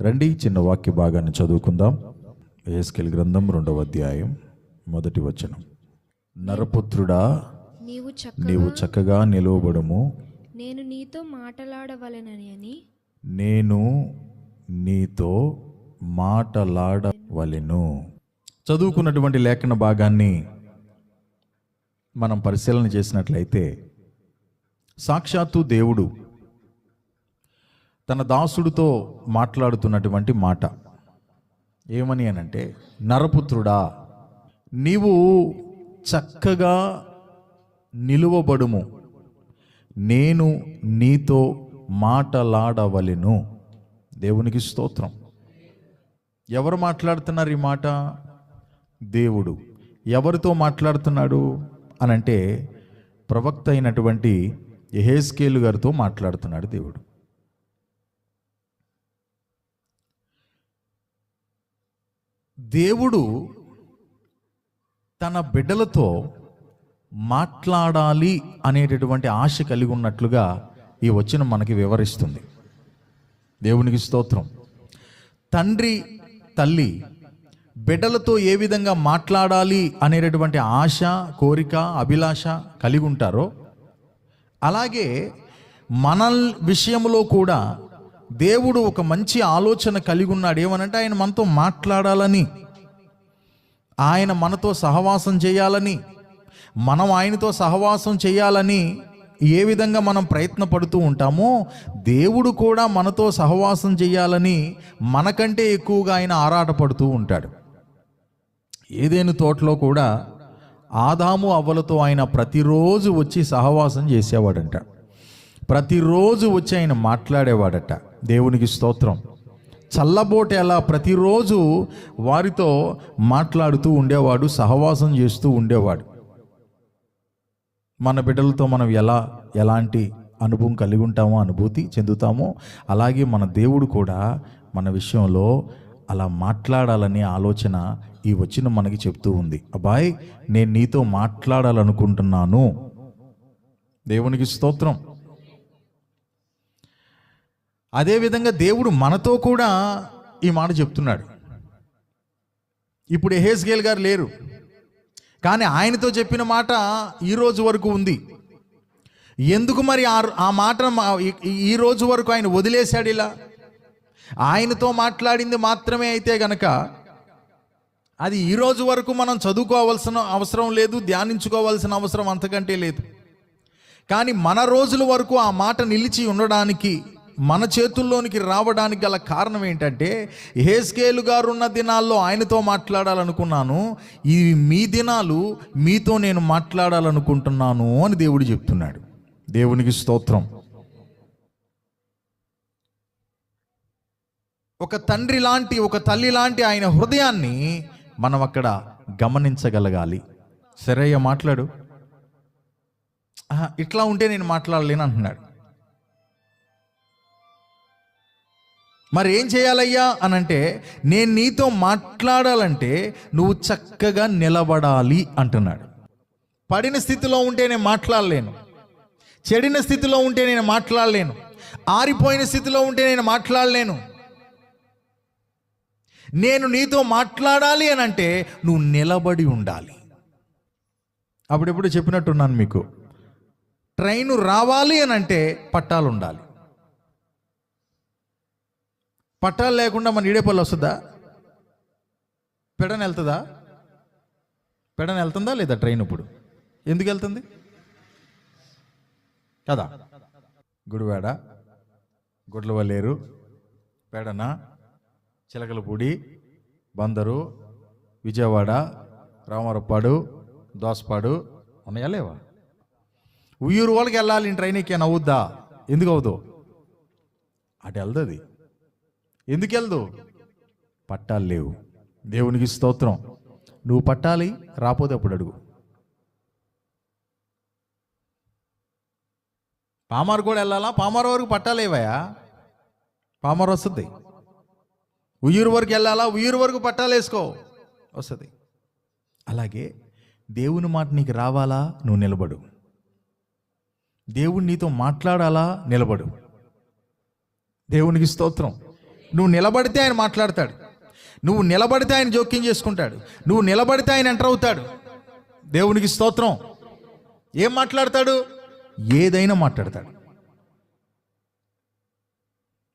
రండి చిన్న వాక్య భాగాన్ని చదువుకుందాం. ఏస్కెల్ గ్రంథం రెండవ అధ్యాయం మొదటి వచనం. నరపుత్రుడా నీవు చక్క నీవు చక్కగా నిలువబడుము. నేను నీతో మాటలాడవలెనని అని? నేను నీతో మాటలాడవలెను. చదువుకున్నటువంటి లేఖన భాగాన్ని మనం పరిశీలన చేసినట్లయితే సాక్షాత్తు దేవుడు తన దాసుడితో మాట్లాడుతున్నటువంటి మాట. ఏమని అనంటే నరపుత్రుడా నీవు చక్కగా నిలువబడుము. నేను నీతో మాటలాడవలెను. దేవునికి స్తోత్రం. ఎవరు మాట్లాడుతున్నారు ఈ మాట? దేవుడు. ఎవరితో మాట్లాడుతున్నాడు? అనంటే ప్రవక్త అయినటువంటి ఎహేస్కేలు గారితో మాట్లాడుతున్నాడు దేవుడు. దేవుడు తన బిడ్డలతో మాట్లాడాలి అనేటటువంటి ఆశ కలిగి ఉన్నట్లుగా ఈ వచనం మనకి వివరిస్తుంది. దేవునికి స్తోత్రం. తండ్రి తల్లి బిడ్డలతో ఏ విధంగా మాట్లాడాలి అనేటటువంటి ఆశ కోరిక అభిలాష కలిగి ఉంటారో అలాగే మన విషయంలో కూడా దేవుడు ఒక మంచి ఆలోచన కలిగి ఉన్నాడు. ఏమనంటే ఆయన మనతో మాట్లాడాలని ఆయన మనతో సహవాసం చేయాలని మనం ఆయనతో సహవాసం చేయాలని ఏ విధంగా మనం ప్రయత్నపడుతూ ఉంటామో దేవుడు కూడా మనతో సహవాసం చేయాలని మనకంటే ఎక్కువగా ఆయన ఆరాటపడుతూ ఉంటాడు. ఏదేని తోటలో కూడా ఆదాము అవ్వలతో ఆయన ప్రతిరోజు వచ్చి సహవాసం చేసేవాడంట. ప్రతిరోజు వచ్చి ఆయన మాట్లాడేవాడట. దేవునికి స్తోత్రం. చల్లబోట ఎలా ప్రతిరోజు వారితో మాట్లాడుతూ ఉండేవాడు సహవాసం చేస్తూ ఉండేవాడు. మన బిడ్డలతో మనం ఎలా ఎలాంటి అనుభవం కలిగి ఉంటామో అనుభూతి చెందుతామో అలాగే మన దేవుడు కూడా మన విషయంలో అలా మాట్లాడాలనే ఆలోచన ఈ వచ్చిన మనకి చెప్తూ ఉంది. అబ్బాయ్ నేను నీతో మాట్లాడాలనుకుంటున్నాను. దేవునికి స్తోత్రం. అదేవిధంగా దేవుడు మనతో కూడా ఈ మాట చెప్తున్నాడు. ఇప్పుడు ఎహేస్గేల్ గారు లేరు. కానీ ఆయనతో చెప్పిన మాట ఈ రోజు వరకు ఉంది. ఎందుకు మరి ఆ ఆ మాట ఈ- ఈ రోజు వరకు ఆయన వదిలేశాడు ఇలా? ఆయనతో మాట్లాడింది మాత్రమే అయితే గనక అది ఈ రోజు వరకు మనం చదువుకోవాల్సిన అవసరం లేదు ధ్యానించుకోవాల్సిన అవసరం అంతకంటే లేదు. కానీ మన రోజుల వరకు ఆ మాట నిలిచి ఉండడానికి మన చేతుల్లోనికి రావడానికి గల కారణం ఏంటంటే హేస్కేలు గారు ఉన్న దినాల్లో ఆయనతో మాట్లాడాలనుకున్నాను. ఈ మీ దినాలు మీతో నేను మాట్లాడాలనుకుంటున్నాను అని దేవుడు చెప్తున్నాడు. దేవునికి స్తోత్రం. ఒక తండ్రి లాంటి ఒక తల్లి లాంటి ఆయన హృదయాన్ని మనం అక్కడ గమనించగలగాలి. సరయ్య మాట్లాడు. ఇట్లా ఉంటే నేను మాట్లాడలేను అంటున్నాడు. మరి ఏం చేయాలయ్యా అని అంటే నేను నీతో మాట్లాడాలంటే నువ్వు చక్కగా నిలబడాలి అంటున్నాడు. పడిన స్థితిలో ఉంటే నేను మాట్లాడలేను. చెడిన స్థితిలో ఉంటే నేను మాట్లాడలేను. ఆరిపోయిన స్థితిలో ఉంటే నేను మాట్లాడలేను. నేను నీతో మాట్లాడాలి అని అంటే నువ్వు నిలబడి ఉండాలి. అప్పుడెప్పుడు చెప్పినట్టున్నాను మీకు. ట్రైన్ రావాలి అని అంటే పట్టాలు ఉండాలి పట్టాలు లేకుండా మన ఈడేపల్లి వస్తుందా? పెడన వెళ్తుందా? పెడన వెళ్తుందా లేదా ట్రైన్ ఇప్పుడు? ఎందుకు వెళ్తుంది? కదా. గుడివాడ గుడ్లవల్లేరు పెడన చిలకలపూడి బందరు విజయవాడ రామారప్పాడు దోసపాడు ఉన్నాయా లేవా? ఉయ్యూరు వాళ్ళకి వెళ్ళాలి ట్రైన్ ఎక్కాను అవుద్దా ఎందుకు అవుదు అటు వెళ్తుంది. ఎందుకు వెళ్దు? పట్టాలు లేవు. దేవునికి స్తోత్రం. నువ్వు పట్టాలి రాపోతే అప్పుడు అడుగు. పామారు కూడా వెళ్ళాలా? పామారు వరకు పట్టాలేవయా పామారు వస్తుంది. ఉయ్యూరు వరకు వెళ్ళాలా? ఉయ్యూరు వరకు పట్టాలు వేసుకో. వస్తుంది. అలాగే దేవుని మాట నీకు రావాలా? నువ్వు నిలబడు. దేవుడు నీతో మాట్లాడాలా? నిలబడు. దేవునికి స్తోత్రం. నువ్వు నిలబడితే ఆయన మాట్లాడతాడు. నువ్వు నిలబడితే ఆయన జోక్యం చేసుకుంటాడు. నువ్వు నిలబడితే ఆయన ఎంటర్ అవుతాడు. దేవునికి స్తోత్రం. ఏం మాట్లాడతాడు? ఏదైనా మాట్లాడతాడు.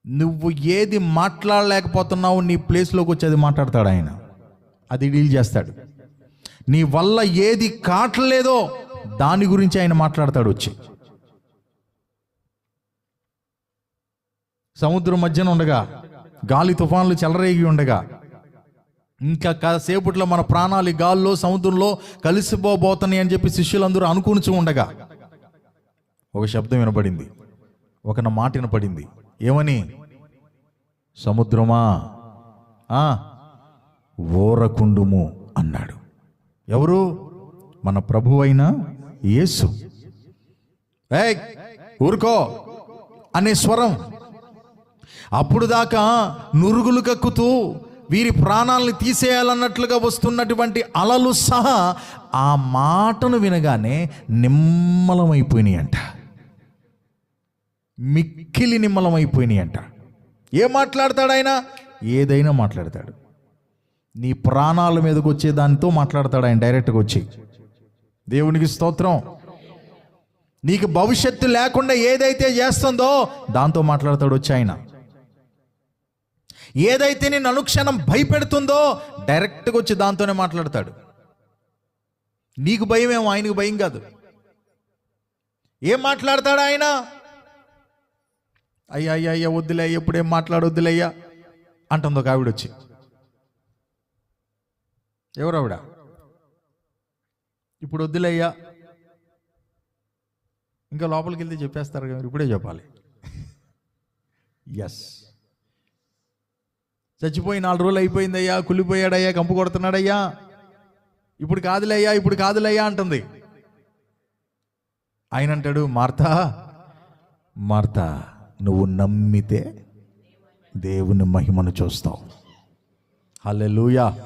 నువ్వు ఏది మాట్లాడలేకపోతున్నావు నీ ప్లేస్లోకి వచ్చి అది మాట్లాడతాడు ఆయన. అది డీల్ చేస్తాడు. నీ వల్ల ఏది కాటలేదో దాని గురించి ఆయన మాట్లాడతాడు వచ్చి. సముద్రం మధ్యన ఉండగా గాలి తుఫాన్లు చెలరేగి ఉండగా. ఇంకా కాసేపట్లో మన ప్రాణాలు గాల్లో సముద్రంలో కలిసిపోబోతున్నాయి అని చెప్పి శిష్యులందరూ అనుకునిచు ఉండగా. ఒక శబ్దం వినపడింది. ఒక నా మాట వినపడింది. ఏమని? సముద్రమా? ఓరకుండుము అన్నాడు. ఎవరు? మన ప్రభు అయిన యేసు. ఊరుకో. అనే స్వరం అప్పుడు దాకా నురుగులు కక్కుతూ వీరి ప్రాణాలను తీసేయాలన్నట్లుగా వస్తున్నటువంటి అలలు సహా ఆ మాటను వినగానే నిమ్మలమైపోయినాయి అంట మిక్కిలి నిమ్మలమైపోయినాయి అంట ఏం మాట్లాడతాడు ఆయన? ఏదైనా మాట్లాడతాడు. నీ ప్రాణాల మీదకి వచ్చే దానితో మాట్లాడతాడు ఆయన డైరెక్ట్గా వచ్చి. దేవునికి స్తోత్రం. నీకు భవిష్యత్తు లేకుండా ఏదైతే చేస్తుందో దాంతో మాట్లాడతాడు వచ్చి ఆయన. ఏదైతే నేను అనుక్షణం భయపెడుతుందో డైరెక్ట్గా వచ్చి దాంతోనే మాట్లాడతాడు. నీకు భయం ఏమో ఆయనకు భయం కాదు. ఏం మాట్లాడతాడు ఆయన? అయ్యా అయ్యా అయ్యా వద్దులే ఎప్పుడేం మాట్లాడొద్దులయ్యా అంటుంది ఒక ఆవిడ వచ్చి. ఎవరు ఆవిడ? ఇప్పుడు వద్దులయ్యా ఇంకా లోపలికి వెళ్తే చెప్పేస్తారు కదా ఇప్పుడే చెప్పాలి. ఎస్ చచ్చిపోయి నాలుగు రోజులు అయిపోయిందయ్యా కులిపోయాడయ్యా కంపు కొడుతున్నాడయ్యా. ఇప్పుడు కాదులయ్యా ఇప్పుడు కాదులయ్యా అంటుంది. ఆయన అంటాడు మార్తా మార్తా నువ్వు నమ్మితే దేవుని మహిమను చూస్తావు. హల్లెలూయా.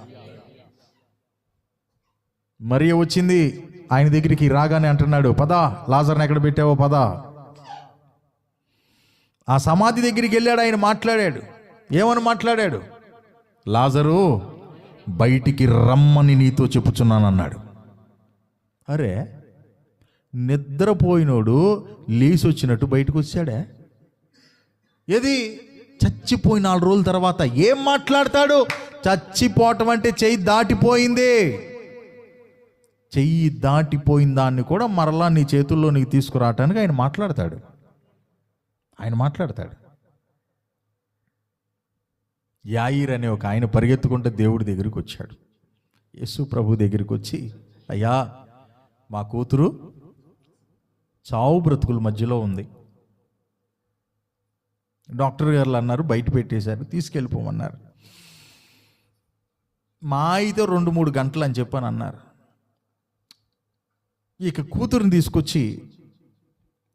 మరియ వచ్చింది ఆయన దగ్గరికి రాగానే అంటున్నాడు పద లాజర్ని ఎక్కడ పెట్టావో పద. ఆ సమాధి దగ్గరికి వెళ్ళాడు ఆయన మాట్లాడాడు ఏమని మాట్లాడాడు? లాజరు బయటికి రమ్మని నీతో చెప్పుచున్నాను అన్నాడు అరే నిద్రపోయినోడు లేచి వచ్చినట్టు బయటకు వచ్చాడే ఏది? చచ్చిపోయి నాలుగు రోజుల తర్వాత ఏం మాట్లాడతాడు? చచ్చిపోవటం అంటే చెయ్యి దాటిపోయింది. చెయ్యి దాటిపోయిన దాన్ని కూడా మరలా నీ చేతుల్లో నీకు తీసుకురావటానికి ఆయన మాట్లాడతాడు. ఆయన మాట్లాడతాడు. యాయిర్ అనే ఒక ఆయన పరిగెత్తుకుంటే దేవుడి దగ్గరికి వచ్చాడు. యేసు ప్రభు దగ్గరికి వచ్చి అయ్యా మా కూతురు చావు బ్రతుకుల మధ్యలో ఉంది. డాక్టర్ గారు అన్నారు బయట పెట్టేశారు తీసుకెళ్ళిపోమన్నారు. మా అయితే రెండు మూడు గంటలు అని చెప్పని అన్నారు. ఇక కూతురుని తీసుకొచ్చి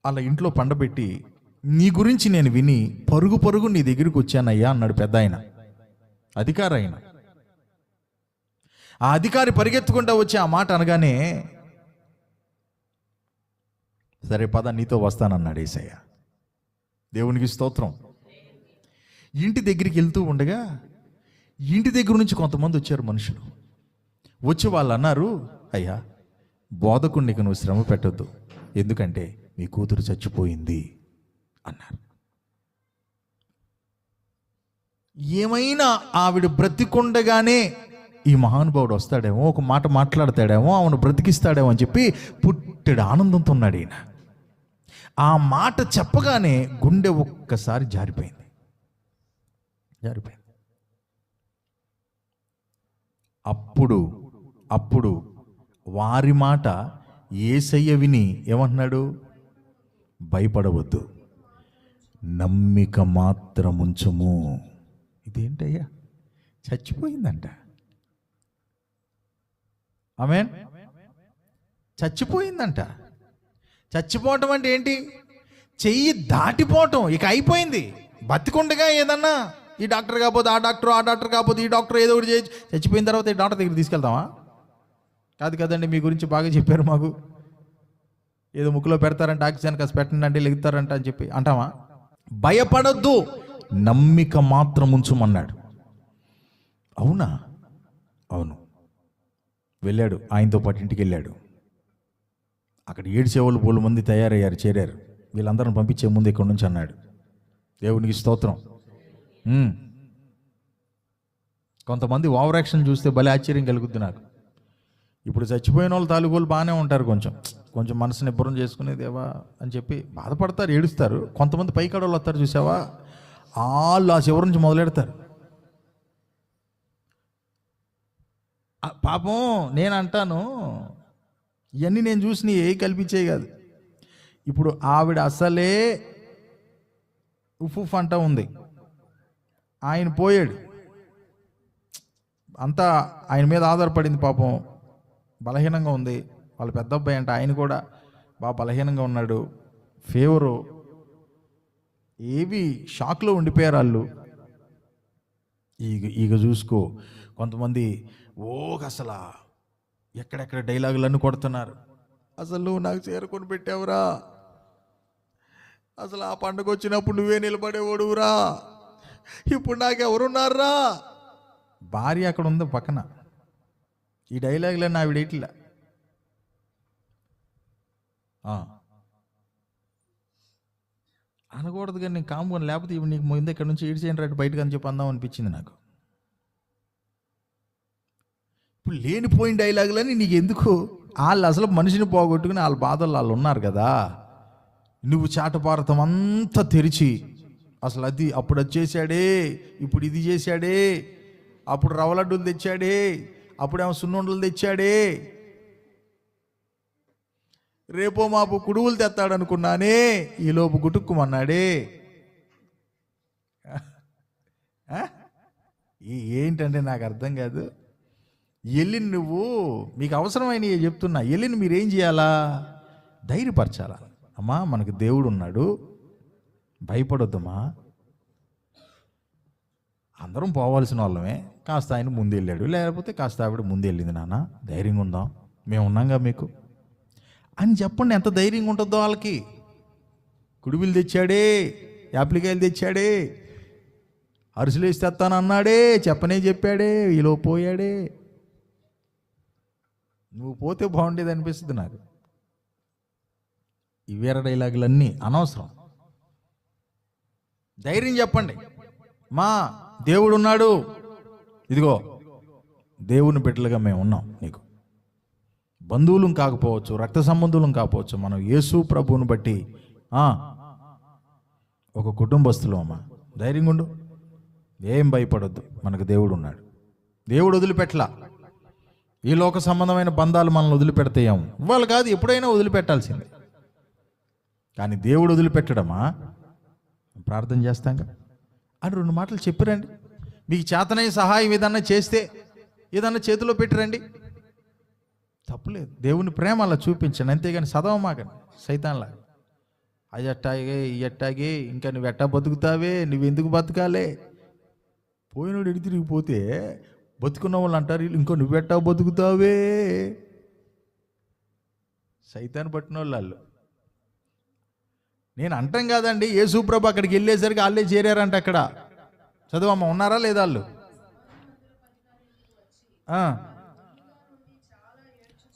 అలా ఇంట్లో పండబెట్టి నీ గురించి నేను విని పరుగు పరుగు నీ దగ్గరికి వచ్చానయ్యా అన్నాడు పెద్ద ఆయన. అధికారి ఆయన ఆ అధికారి పరిగెత్తుకుంటా వచ్చి ఆ మాట అనగానే సరే పద నీతో వస్తానన్నాడు ఏసయ్య. దేవునికి స్తోత్రం. ఇంటి దగ్గరికి వెళ్తూ ఉండగా ఇంటి దగ్గర నుంచి కొంతమంది వచ్చారు మనుషులు. వచ్చి వాళ్ళు అన్నారు అయ్యా బోధకుడికి నువ్వు శ్రమ పెట్టద్దు. ఎందుకంటే మీ కూతురు చచ్చిపోయింది అన్నారు. ఏమైనా ఆవిడ బ్రతికుండగానే ఈ మహానుభావుడు వస్తాడేమో ఒక మాట మాట్లాడతాడేమో ఆమెను బ్రతికిస్తాడేమో అని చెప్పి పుట్టెడు ఆనందంతో ఉన్నాడు ఈయన. ఆ మాట చెప్పగానే గుండె ఒక్కసారి జారిపోయింది. జారిపోయింది. అప్పుడు అప్పుడు వారి మాట ఏసయ్య విని ఏమంటున్నాడు? భయపడవద్దు. నమ్మిక మాత్రం ఇదేంటయ్యా? చచ్చిపోయిందంట. ఆమెన్? చచ్చిపోయిందంట. చచ్చిపోవటం అంటే ఏంటి? చెయ్యి దాటిపోవటం. ఇక అయిపోయింది. బతికుండగా ఏదన్నా ఈ డాక్టర్ కాకపోతే ఆ డాక్టర్ ఆ డాక్టర్ కాకపోతే ఈ డాక్టర్ ఏదో ఒకటి చేయొచ్చు చచ్చిపోయిన తర్వాత ఈ డాక్టర్ దగ్గర తీసుకెళ్తామా కాదు కదండి మీ గురించి బాగా చెప్పారు మాకు. ఏదో ముక్కులో పెడతారంట ఆక్సిజన్ కాస్త పెట్టండి అంటే లెగుతారంట అని చెప్పి అంటామా భయపడొద్దు. నమ్మిక మాత్రం ఉంచుమన్నాడు. అవునా? అవును. వెళ్ళాడు ఆయనతో పాటు ఇంటికి వెళ్ళాడు. అక్కడ ఏడ్చేవాళ్ళు పోలు మంది తయారయ్యారు చేరారు. వీళ్ళందరిని పంపించే ముందు ఇక్కడి నుంచి అన్నాడు. దేవునికి స్తోత్రం. కొంతమంది ఓవర్ యాక్షన్ చూస్తే భలే ఆశ్చర్యం కలుగుద్ది నాకు. ఇప్పుడు చచ్చిపోయిన వాళ్ళు తాలూకోలు బాగానే ఉంటారు కొంచెం. కొంచెం మనసు నిబ్బరం చేసుకునేదేవా అని చెప్పి బాధపడతారు ఏడుస్తారు. కొంతమంది పైకాడోళ్ళు వస్తారు చూసావా? వాళ్ళు ఆ చివరి నుంచి మొదలెడతారు. పాపం నేను అంటాను ఇవన్నీ నేను చూసి ఏ కల్పించే కాదు. ఇప్పుడు ఆవిడ అసలే ఉఫ్ ఉఫ్ అంటా ఉంది. ఆయన పోయాడు. అంతా ఆయన మీద ఆధారపడింది పాపం. బలహీనంగా ఉంది. వాళ్ళ పెద్ద అబ్బాయి అంటే ఆయన కూడా బాగా బలహీనంగా ఉన్నాడు. ఫేవరు ఏవి షాక్లో ఉండిపోయారు వాళ్ళు? ఈగ ఈగ చూసుకో. కొంతమంది ఓ అసలు ఎక్కడెక్కడ డైలాగులన్నీ కొడుతున్నారు. అసలు నాకు చేరుకొని పెట్టావురా అసలు ఆ పండుగ వచ్చినప్పుడు నువ్వే నిలబడేవాడురా ఇప్పుడు నాకెవరున్నారా భార్య అక్కడ ఉంది పక్కన. ఈ డైలాగులన్నీ ఆవిడ ఇట్లా అనకూడదు కానీ నేను కాముకొని లేకపోతే ఇవి నీకు ముందు ఇక్కడ నుంచి ఏడ్చేయండి రైట్ బయటకు అని చెప్పి అందాం అనిపించింది నాకు. ఇప్పుడు లేనిపోయిన డైలాగులని నీకు ఎందుకు? వాళ్ళు అసలు మనిషిని పోగొట్టుకుని వాళ్ళ బాధలు వాళ్ళు ఉన్నారు కదా. నువ్వు చాటపారతం అంతా తెరిచి అసలు అది అప్పుడు అది చేశాడే ఇప్పుడు ఇది చేశాడే అప్పుడు రవ్వ లడ్డూలు తెచ్చాడే అప్పుడేమో సున్నుండలు తెచ్చాడే రేపో మాపు కుడువులు తెస్తాడనుకున్నానే ఈలోపు గుటుక్కుమన్నాడే. ఏంటంటే నాకు అర్థం కాదు. ఎల్లిని నువ్వు మీకు అవసరమైన చెప్తున్నా ఎల్లిని మీరు ఏం చేయాలా? ధైర్యపరచాలా? అమ్మా మనకు దేవుడు ఉన్నాడు భయపడొద్దమ్మా అందరం పోవాల్సిన వాళ్ళమే. కాస్త ఆయన ముందు వెళ్ళాడు లేకపోతే కాస్త ఆవిడ ముందు వెళ్ళింది నాన్న. ధైర్యంగా ఉందాం. మేము ఉన్నాంగా మీకు. అని చెప్పండి ఎంత ధైర్యంగా ఉంటుందో వాళ్ళకి. కుడివిలు తెచ్చాడే యాప్లికాయలు తెచ్చాడే అరుసులు వేసి అన్నాడే చెప్పనే చెప్పాడే ఈలో పోయాడే. నువ్వు పోతే బాగుండేది అనిపిస్తుంది నాకు. ఈ వీర డైలాగులన్నీ అనవసరం. ధైర్యం చెప్పండి. మా దేవుడు ఉన్నాడు ఇదిగో దేవుని బిడ్డలుగా మేము ఉన్నాం నీకు. బంధువులం కాకపోవచ్చు రక్త సంబంధులం కాకపోవచ్చు మనం యేసు ప్రభువుని బట్టి ఒక కుటుంబస్తులు అమ్మ. ధైర్యంగా ఉండు. ఏం భయపడొద్దు. మనకు దేవుడు ఉన్నాడు దేవుడు వదిలిపెట్టలా. ఈ లోక సంబంధమైన బంధాలు మనల్ని వదిలిపెడతాయేమో. ఇవాళ కాదు ఎప్పుడైనా వదిలిపెట్టాల్సిందే. కానీ దేవుడు వదిలిపెట్టడమా? ప్రార్థన చేస్తాంగా. అని రెండు మాటలు చెప్పిరండి. మీకు చేతనై సహాయం ఏదన్నా చేస్తే ఏదన్నా చేతిలో పెట్టిరండి తప్పులేదు దేవుని ప్రేమ అలా చూపించండి. అంతేగాని చదవమాకండి సైతాన్లా అది అట్టాగే ఈ అట్టాగే ఇంకా నువ్వు ఎట్టా బతుకుతావే? నువ్వు ఎందుకు బతకాలే? పోయినోడు ఎడి తిరిగిపోతే బతుకున్న వాళ్ళు అంటారు ఇంకో ఇంకో నువ్వెట్టా బతుకుతావే? సైతాన్ని పట్టిన వాళ్ళు వాళ్ళు నేను అంటాం కాదండి యేసుప్రభు అక్కడికి వెళ్ళేసరికి వాళ్ళే చేరారంట అక్కడ. చదువమ్మ ఉన్నారా లేదా వాళ్ళు?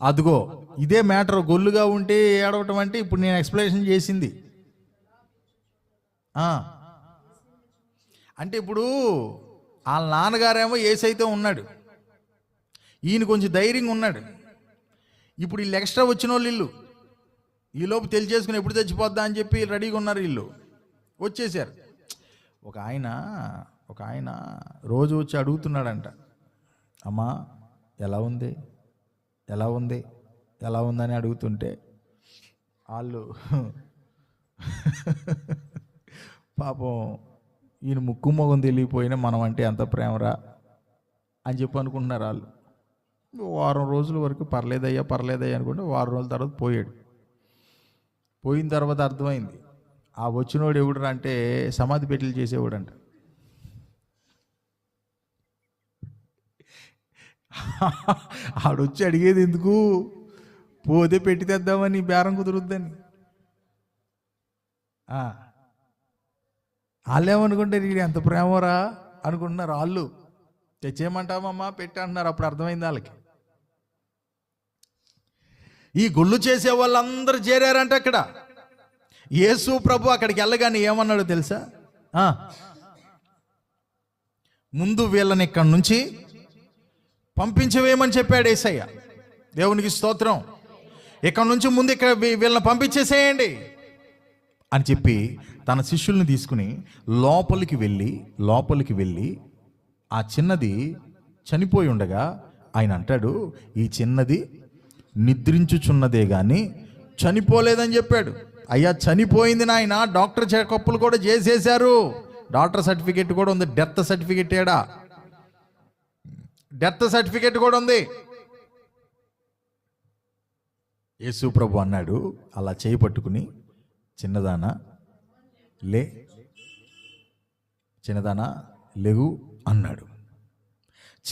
అదిగో ఇదే మ్యాటర్ గొల్లుగా ఉంటే ఏడవటం అంటే ఇప్పుడు నేను ఎక్స్ప్లెనేషన్ చేసింది. అంటే ఇప్పుడు వాళ్ళ నాన్నగారేమో ఏసైతే ఉన్నాడు. ఈయన కొంచెం ధైర్యంగా ఉన్నాడు. ఇప్పుడు వీళ్ళు ఎక్స్ట్రా వచ్చిన వాళ్ళు. ఇల్లు ఈలోపు తెలియజేసుకుని ఎప్పుడు తెచ్చిపోద్దా అని చెప్పి రెడీగా ఉన్నారు వీళ్ళు. వచ్చేసారు. ఒక ఆయన ఒక ఆయన రోజు వచ్చి అడుగుతున్నాడంట. అమ్మా ఎలా ఉంది? ఎలా ఉంది? ఎలా ఉందని అడుగుతుంటే వాళ్ళు పాపం ఈయన ముక్కు మొగం తెలియపోయినా మనం అంటే ఎంత ప్రేమరా అని చెప్పి అనుకుంటున్నారు వాళ్ళు వారం రోజుల వరకు పర్లేదయ్యా పర్లేదయ్యా అనుకుంటే వారం రోజుల తర్వాత పోయాడు. పోయిన తర్వాత అర్థమైంది. ఆ వచ్చినోడు ఎవడురా అంటే సమాధి పెట్టెలు చేసేవాడంట. ఆడొచ్చి అడిగేది ఎందుకు? పోతే పెట్టి తెద్దామని బేరం కుదురుద్దని. వాళ్ళు ఏమనుకుంటే వీడు ఎంత ప్రేమరా అనుకుంటున్నారు వాళ్ళు తెచ్చేయమంటామమ్మా పెట్టి అంటున్నారు. అప్పుడు అర్థమైంది వాళ్ళకి ఈ గుళ్ళు చేసే వాళ్ళందరూ చేరారంట అక్కడ. యేసు ప్రభు అక్కడికి వెళ్ళగానే ఏమన్నాడు తెలుసా? ముందు వీళ్ళని ఇక్కడి నుంచి పంపించవేమని చెప్పాడు ఏసయ్య. దేవునికి స్తోత్రం. ఇక్కడ నుంచి ముందు ఇక్కడ వీళ్ళని పంపించేసేయండి అని చెప్పి తన శిష్యుల్ని తీసుకుని లోపలికి వెళ్ళి లోపలికి వెళ్ళి ఆ చిన్నది చనిపోయి ఉండగా ఆయన అంటాడు ఈ చిన్నది నిద్రించుచున్నదే కానీ చనిపోలేదని చెప్పాడు. అయ్యా చనిపోయింది నాయన డాక్టర్ చెకప్లు కూడా చేసేశారు. డాక్టర్ సర్టిఫికెట్ కూడా ఉంది డెత్ సర్టిఫికెట్ ఏడా? డెత్ సర్టిఫికెట్ కూడా ఉంది. యేసు ప్రభు అన్నాడు అలా చేయి పట్టుకుని చిన్నదానా లే చిన్నదానా లెగు అన్నాడు.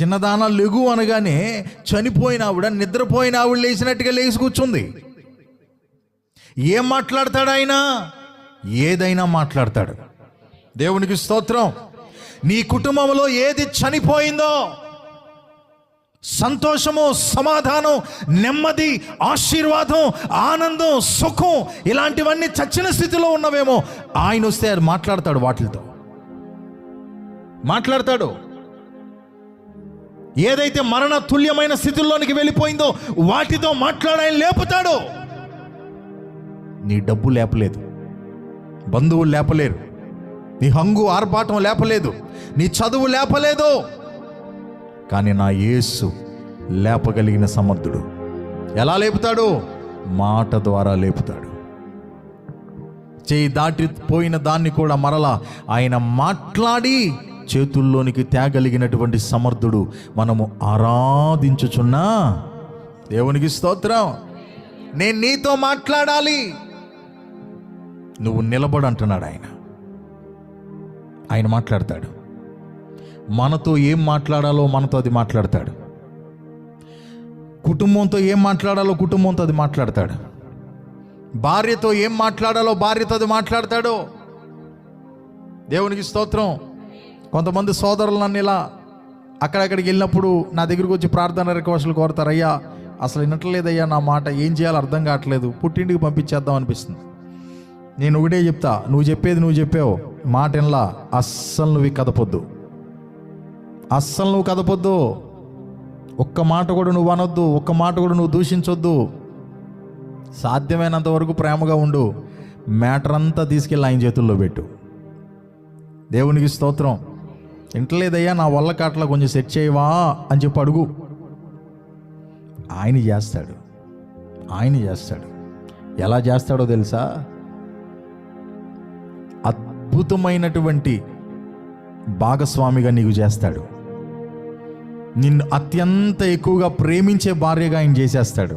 చిన్నదాన లెగు అనగానే చనిపోయిన ఆవిడ నిద్రపోయిన ఆవిడ లేచినట్టుగా లేచి కూర్చుంది. ఏం మాట్లాడతాడు ఆయన? ఏదైనా మాట్లాడతాడు. దేవునికి స్తోత్రం. నీ కుటుంబంలో ఏది చనిపోయిందో సంతోషము సమాధానం నెమ్మది ఆశీర్వాదం ఆనందం సుఖం ఇలాంటివన్నీ చచ్చిన స్థితిలో ఉన్నవేమో ఆయన వస్తే మాట్లాడతాడు వాటితో మాట్లాడతాడు. ఏదైతే మరణ తుల్యమైన స్థితిలోనికి వెళ్ళిపోయిందో వాటితో మాట్లాడాయని లేపుతాడు. నీ డబ్బు లేపలేదు. బంధువులు లేపలేరు. నీ హంగు ఆర్భాటం లేపలేదు. నీ చదువు లేపలేదు. కానీ నా యేసు లేపగలిగిన సమర్థుడు. ఎలా లేపుతాడు? మాట ద్వారా లేపుతాడు. చేయి దాటిపోయిన దాన్ని కూడా మరలా ఆయన మాట్లాడి చేతుల్లోనికి తేగలిగినటువంటి సమర్థుడు మనము ఆరాధించుచున్నా దేవునికి స్తోత్రం. నేను నీతో మాట్లాడాలి. నువ్వు నిలబడు అంటున్నాడు ఆయన. ఆయన మాట్లాడతాడు. మనతో ఏం మాట్లాడాలో మనతో అది మాట్లాడతాడు. కుటుంబంతో ఏం మాట్లాడాలో కుటుంబంతో అది మాట్లాడతాడు. భార్యతో ఏం మాట్లాడాలో భార్యతో అది మాట్లాడతాడు. దేవునికి స్తోత్రం. కొంతమంది సోదరులు నన్ను ఇలా అక్కడక్కడికి వెళ్ళినప్పుడు నా దగ్గరికి వచ్చి ప్రార్థన రిక్వెస్ట్లు కోరుతారు అయ్యా అసలు వినట్లేదయ్యా నా మాట ఏం చేయాలో అర్థం కావట్లేదు పుట్టింటికి పంపించేద్దాం అనిపిస్తుంది. నేను ఒకటే చెప్తా నువ్వు చెప్పేది నువ్వు చెప్పావు మాట వినలా అస్సలు నువ్వు కదపొద్దు అస్సలు నువ్వు కదపొద్దు. ఒక్క మాట కూడా నువ్వు అనొద్దు. ఒక్క మాట కూడా నువ్వు దూషించొద్దు. సాధ్యమైనంత వరకు ప్రేమగా ఉండు. మ్యాటర్ అంతా తీసుకెళ్ళి ఆయన చేతుల్లో పెట్టు. దేవునికి స్తోత్రం. ఇంటలేదయ్యా నా వల్ల కాట్లా కొంచెం సెట్ చేయవా అని చెప్పి అడుగు. ఆయన చేస్తాడు. ఆయన చేస్తాడు. ఎలా చేస్తాడో తెలుసా? అద్భుతమైనటువంటి భాగస్వామిగా నీకు చేస్తాడు. నిన్ను అత్యంత ఎక్కువగా ప్రేమించే భార్యగా ఆయన చేసేస్తాడు.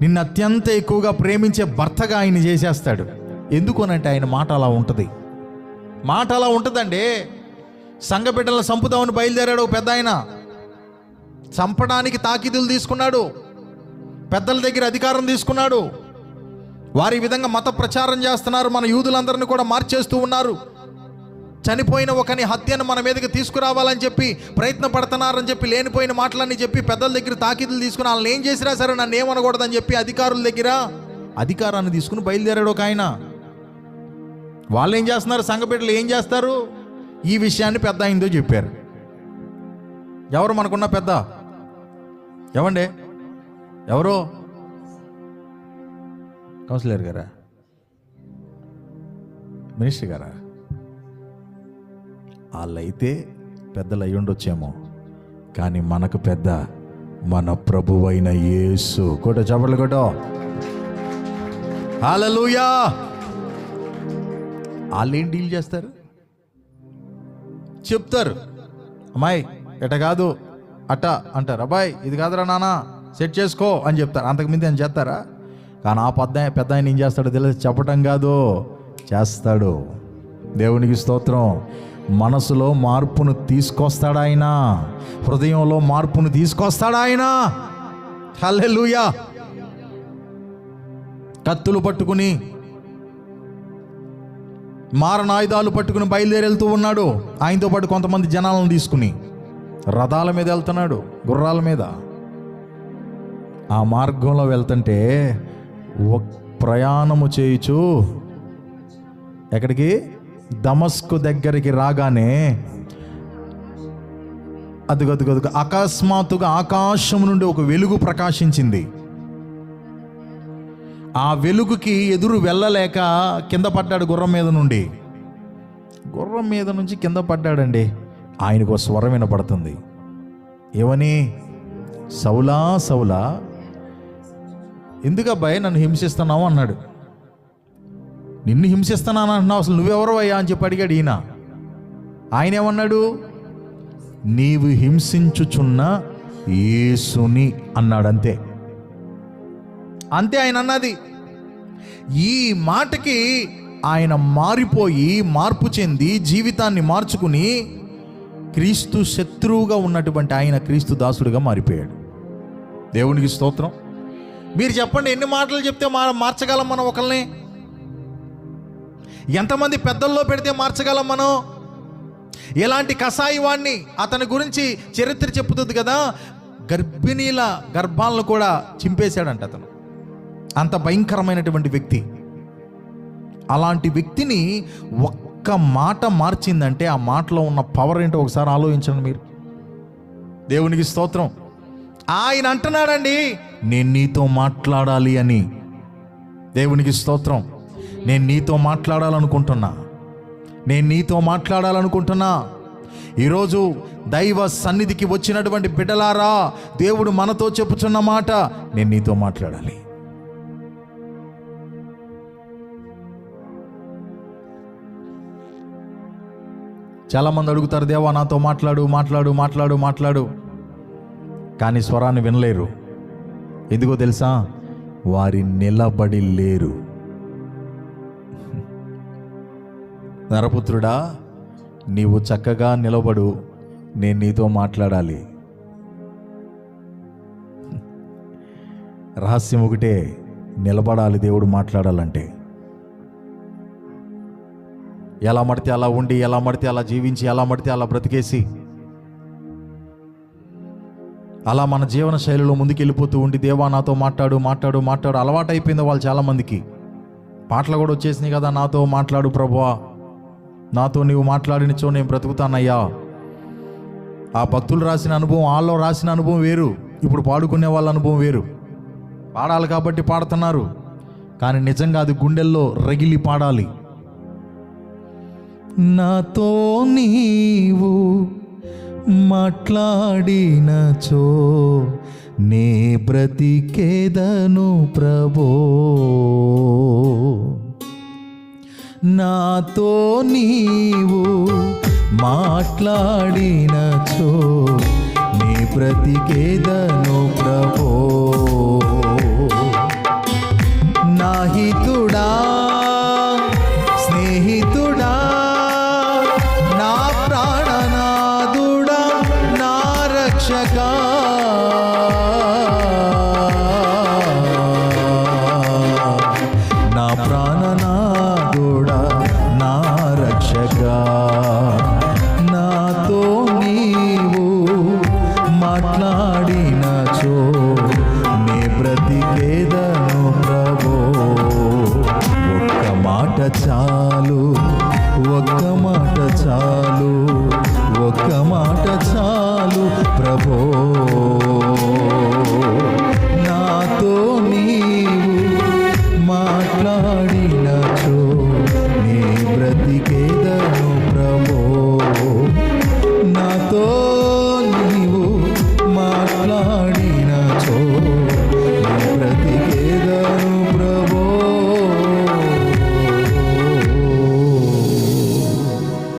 నిన్ను అత్యంత ఎక్కువగా ప్రేమించే భర్తగా ఆయన చేసేస్తాడు. ఎందుకోనంటే ఆయన మాట అలా ఉంటుంది. మాట అలా ఉంటుందండి. సంఘ బిడ్డలను చంపుదామని బయలుదేరాడు పెద్ద ఆయన. చంపడానికి తాకిదులు తీసుకున్నాడు. పెద్దల దగ్గర అధికారం తీసుకున్నాడు. వారి విధంగా మత ప్రచారం చేస్తున్నారు. మన యూదులందరినీ కూడా మార్చేస్తూ ఉన్నారు. చనిపోయిన ఒకని హత్యను మన మీదకి తీసుకురావాలని చెప్పి ప్రయత్న పడుతున్నారని చెప్పి లేనిపోయిన మాటలన్నీ చెప్పి పెద్దల దగ్గర తాకీదులు తీసుకుని వాళ్ళని ఏం చేసినా సరే నన్ను ఏమనకూడదని చెప్పి అధికారుల దగ్గర అధికారాన్ని తీసుకుని బయలుదేరాడు ఒక ఆయన. వాళ్ళు ఏం చేస్తున్నారు? సంఘబిడ్డలు ఏం చేస్తారు? ఈ విషయాన్ని పెద్ద అయిందో చెప్పారు. ఎవరు మనకున్న పెద్ద? ఎవండి ఎవరు? కౌన్సిలర్ గారా? మినిస్టర్ గారా? వాళ్ళైతే పెద్దలు అయ్యుండొచ్చేమో కానీ మనకు పెద్ద మన ప్రభువైన యేసు. కొట్ట చప్పట్లు కొట్టో. హల్లెలూయా! వాళ్ళు డీల్ చేస్తారు? చెప్తారు. అమ్మాయి ఎట కాదు అట్ట అంటారు. అబ్బాయి ఇది కాదురా నాన్న సెట్ చేసుకో అని చెప్తారు. అంతకుమింది అని చేస్తారా? కానీ ఆ పెద్ద పెద్ద ఆయన ఏం చేస్తాడో తెలియదు. చెప్పటం కాదు చేస్తాడు. దేవునికి స్తోత్రం. మనసులో మార్పును తీసుకొస్తాడాయనా హృదయంలో మార్పును తీసుకొస్తాడు ఆయన? హల్లెలూయా. కత్తులు పట్టుకుని మారణాయుధాలు పట్టుకుని బయలుదేరి వెళ్తూ ఉన్నాడు. ఆయనతో పాటు కొంతమంది జనాలను తీసుకుని రథాల మీద వెళ్తున్నాడు గుర్రాల మీద. ఆ మార్గంలో వెళ్తుంటే ప్రయాణము చేయుచు ఎక్కడికి? దమస్కు దగ్గరికి రాగానే అదిగదుగదుగు అకస్మాత్తుగా ఆకాశం నుండి ఒక వెలుగు ప్రకాశించింది. ఆ వెలుగుకి ఎదురు వెళ్ళలేక కింద పడ్డాడు గుర్రం మీద నుండి. గుర్రం మీద నుంచి కింద పడ్డాడండి. ఆయనకు ఒక స్వరం వినపడుతుంది. ఏమని? సౌలా సౌలా ఎందుకు అబ్బాయి నన్ను హింసిస్తున్నావు అన్నాడు. నిన్ను హింసిస్తున్నాను అంటున్నావు. అసలు నువ్వెవరు అయ్యా అని చెప్పి అడిగాడు ఈయన. ఆయన ఏమన్నాడు? నీవు హింసించుచున్న యేసుని అన్నాడు అంతే. అంతే ఆయన అన్నది. ఈ మాటకి ఆయన మారిపోయి మార్పు చెంది జీవితాన్ని మార్చుకుని క్రీస్తు శత్రువుగా ఉన్నటువంటి ఆయన క్రీస్తు దాసుడిగా మారిపోయాడు. దేవునికి స్తోత్రం. మీరు చెప్పండి ఎన్ని మాటలు చెప్తే మా మార్చగలం మనం ఒకరిని ఎంతమంది పెద్దల్లో పెడితే మార్చగలం మనం? ఇలాంటి కషాయి వాణ్ణి అతని గురించి చరిత్ర చెప్పుతుంది కదా? గర్భిణీల గర్భాలను కూడా చింపేశాడంట అతను. అంత భయంకరమైనటువంటి వ్యక్తి. అలాంటి వ్యక్తిని ఒక్క మాట మార్చిందంటే ఆ మాటలో ఉన్న పవర్ ఏంటో ఒకసారి ఆలోచించండి మీరు. దేవునికి స్తోత్రం. ఆయన అంటున్నాడండి నేను నీతో మాట్లాడాలి అని. దేవునికి స్తోత్రం. నేను నీతో మాట్లాడాలనుకుంటున్నా. నేను నీతో మాట్లాడాలనుకుంటున్నా. ఈరోజు దైవ సన్నిధికి వచ్చినటువంటి బిడ్డలారా దేవుడు మనతో చెప్పుచున్న మాట నేను నీతో మాట్లాడాలి. చాలామంది అడుగుతారు దేవా నాతో మాట్లాడు మాట్లాడు మాట్లాడు మాట్లాడు. కానీ స్వరాన్ని వినలేరు. ఎందుకో తెలుసా? వారి నిలబడి లేరు. నరపుత్రుడా నీవు చక్కగా నిలబడు నేను నీతో మాట్లాడాలి. రహస్యం ఒకటే నిలబడాలి దేవుడు మాట్లాడాలంటే. ఎలా మడితే అలా ఉండి ఎలా మడితే అలా జీవించి ఎలా మడితే అలా బ్రతికేసి అలా మన జీవన శైలిలో ముందుకెళ్ళిపోతూ ఉండి దేవా నాతో మాట్లాడు మాట్లాడు మాట్లాడు అలవాటు అయిపోయింది వాళ్ళు చాలామందికి. పాటలు కూడా వచ్చేసినాయి కదా నాతో మాట్లాడు ప్రభువా. నాతో నీవు మాట్లాడినచో నేను బ్రతుకుతానయ్యా. ఆ భక్తులు రాసిన అనుభవం వాళ్ళు రాసిన అనుభవం వేరు. ఇప్పుడు పాడుకునే వాళ్ళ అనుభవం వేరు. పాడాలి కాబట్టి పాడుతున్నారు. కానీ నిజంగా అది గుండెల్లో రగిలి పాడాలి. నాతో నీవు మాట్లాడినచో నే బ్రతికేదను ప్రభో. నాతో నీవు మాట్లాడినచో నీ బ్రతికేదను ప్రభో రక్షగా